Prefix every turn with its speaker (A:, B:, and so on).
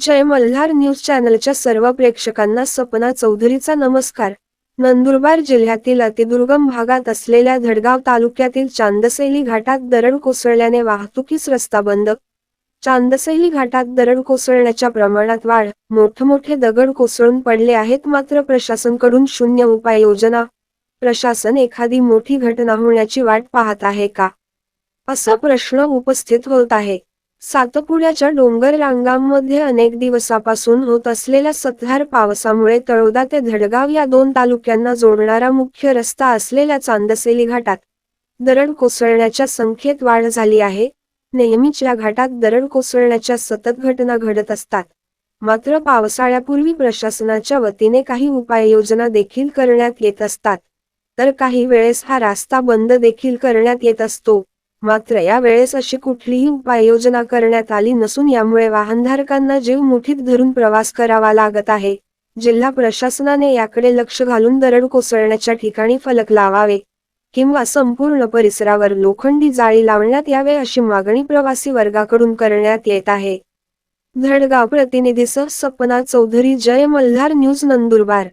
A: जय Malhar news चॅनलच्या सर्व प्रेक्षकांना सपना चौधरीचा नमस्कार. नंदुरबार जिल्ह्यातील अतिदुर्गम भागात असलेल्या धडगाव तालुक्यातील चांदसेली घाटात दरड कोसळल्याने वाहतुकीस रस्ता बंद. चांदसेली घाटात दरड कोसळण्याच्या प्रमाणात वाढ मोठमोठे दगड कोसळून पडले आहेत मात्र प्रशासनकडून शून्य उपाययोजना. प्रशासन एखादी मोठी घटना होण्याची वाट पाहत आहे का? असा प्रश्न उपस्थित होत आहे. सातपुड्याच्या डोंगर रांगांमध्ये अनेक दिवसापासून होत असलेल्या सतधार पावसामुळे तळोदा ते धडगाव या दोन तालुक्यांना जोडणारा मुख्य रस्ता असलेल्या चांदसेली घाटात दरड कोसळण्याच्या संख्येत वाढ झाली आहे. नेहमीच या घाटात दरड कोसळण्याच्या सतत घटना घडत असतात. मात्र पावसाळ्यापूर्वी प्रशासनाच्या वतीने काही उपाययोजना देखील करण्यात येत असतात. तर काही वेळेस हा रास्ता बंद देखील करण्यात येत असतो. मात्र या वेळेस अशी कुठलीही उपाययोजना करण्यात आली नसून यामुळे वाहनधारकांना जीव मुठीत धरून प्रवास करावा लागत आहे. जिल्हा प्रशासनाने याकडे लक्ष घालून दरड कोसळण्याच्या ठिकाणी फलक लावावे किंवा संपूर्ण परिसरावर लोखंडी जाळी लावण्यात यावे अशी मागणी प्रवासी वर्गाकडून करण्यात येत आहे. धडगाव प्रतिनिधीसह सपना चौधरी जय मल्हार न्यूज नंदुरबार.